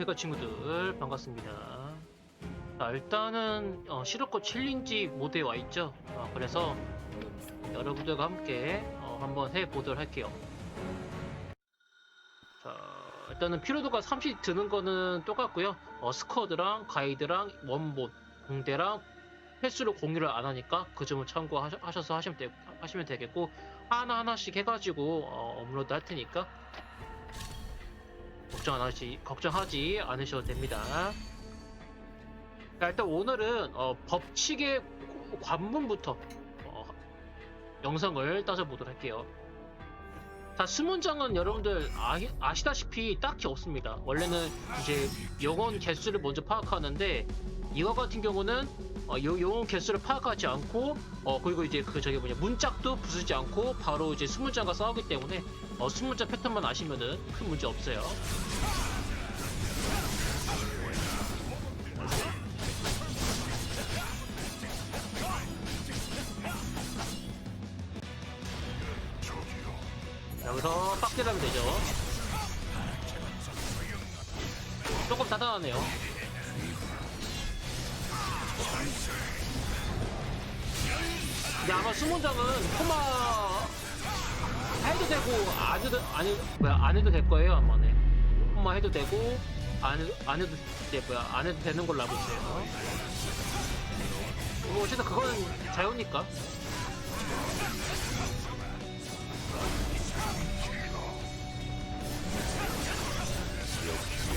친구들 반갑습니다. 자, 일단은 어, 시로코 챌린지 모드에 와 있죠. 어, 그래서 여러분들과 함께 어, 한번 해 보도록 할게요. 자, 일단은 피로도가 30 드는 거는 똑같고요. 어, 스쿼드랑 가이드랑 원본, 공대랑 횟수를 공유를 안 하니까 그 점을 참고하셔서 하시면, 되, 하시면 되 겠고 하나 하나씩 해가지고 어, 업로드 할 테니까 걱정 안 하시 걱정하지 않으셔도 됩니다. 자, 일단 오늘은 어, 법칙의 관문부터 어, 영상을 따져 보도록 할게요. 자, 수문장은 여러분들 아, 시다시피 딱히 없습니다. 원래는 이제 영혼 개수를 먼저 파악하는데 이거 같은 경우는 어, 요, 영혼 개수를 파악하지 않고 어, 그리고 이제 그 저기 뭐냐 문짝도 부수지 않고 바로 이제 수문장과 싸우기 때문에 어, 수문장 패턴만 아시면은 큰 문제 없어요. 여기서 빡대하면 되죠. 조금 다단하네요. 근데 아마 수문장은 코마 해도 되고 안 해도 안 해도 뭐야 안 해도 될 거예요 아마 네. 코마 해도 되고 안 해도 안 해도 이제 뭐야 안 해도 되는 걸로 알고 있어요. 뭐 어쨌든 그건 자유니까.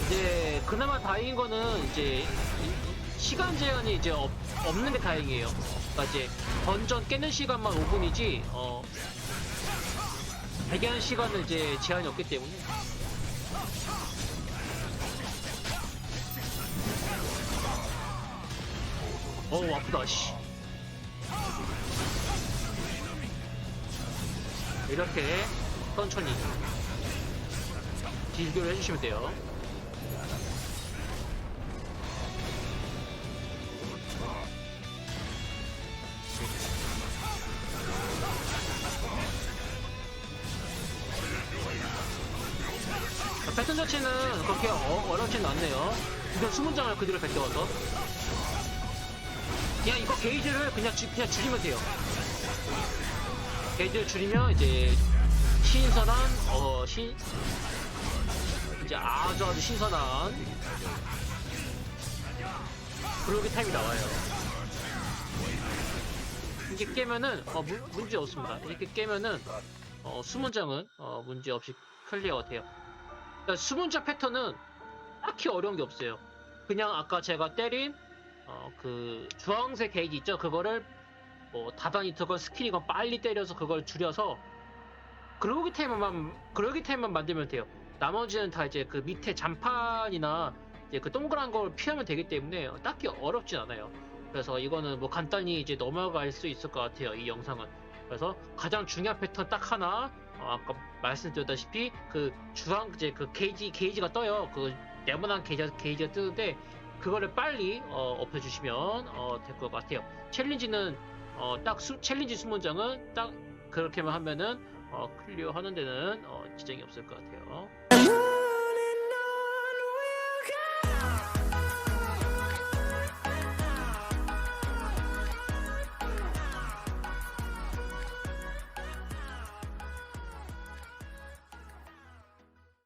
이제 그나마 다행인 거는 이제 이- 시간 제한이 이제 없, 없는 게 다행이에요. 그러니까 이제 던전 깨는 시간만 5분이지 어 대기하는 시간은 이제 제한이 없기 때문에. 어우 아프다 씨. 이렇게 천천히. 딜교를 해주시면 돼요 패턴 자체는 그렇게 어, 어렵진 않네요. 그냥 수문장을 그대로 베껴와서 그냥 이거 게이지를 그냥, 줄- 그냥 줄이면 돼요. 게이지를 줄이면 이제 신선한 어 신 이제 아주 아주 신선한 블록이 타임이 나와요. 이게 깨면은 어, 문, 문제 없습니다. 이렇게 깨면은 어, 수문장은 어, 문제 없이 클리어가 돼요. 그러니까 수문자 패턴은 딱히 어려운 게 없어요. 그냥 아까 제가 때린 어, 그 주황색 게이지 있죠? 그거를 뭐 다단이트건 스킬이건 빨리 때려서 그걸 줄여서 그러기 타임만 그러기 타임만 만들면 돼요. 나머지는 다 이제 그 밑에 잔판이나 이제 그 동그란 걸 피하면 되기 때문에 딱히 어렵진 않아요. 그래서 이거는 뭐 간단히 이제 넘어갈 수 있을 것 같아요. 이 영상은. 그래서 가장 중요한 패턴 딱 하나 어, 아까 말씀드렸다시피 그 주황 이제 그 게이지 게이지가 떠요. 그 네모난 게이지 게이지가 뜨는데 그거를 빨리 어, 엎어주시면 어, 될 것 같아요. 챌린지는 어, 딱 수, 챌린지 수문장은 딱 그렇게만 하면은 어, 클리어 하는 데는 어, 지장이 없을 것 같아요.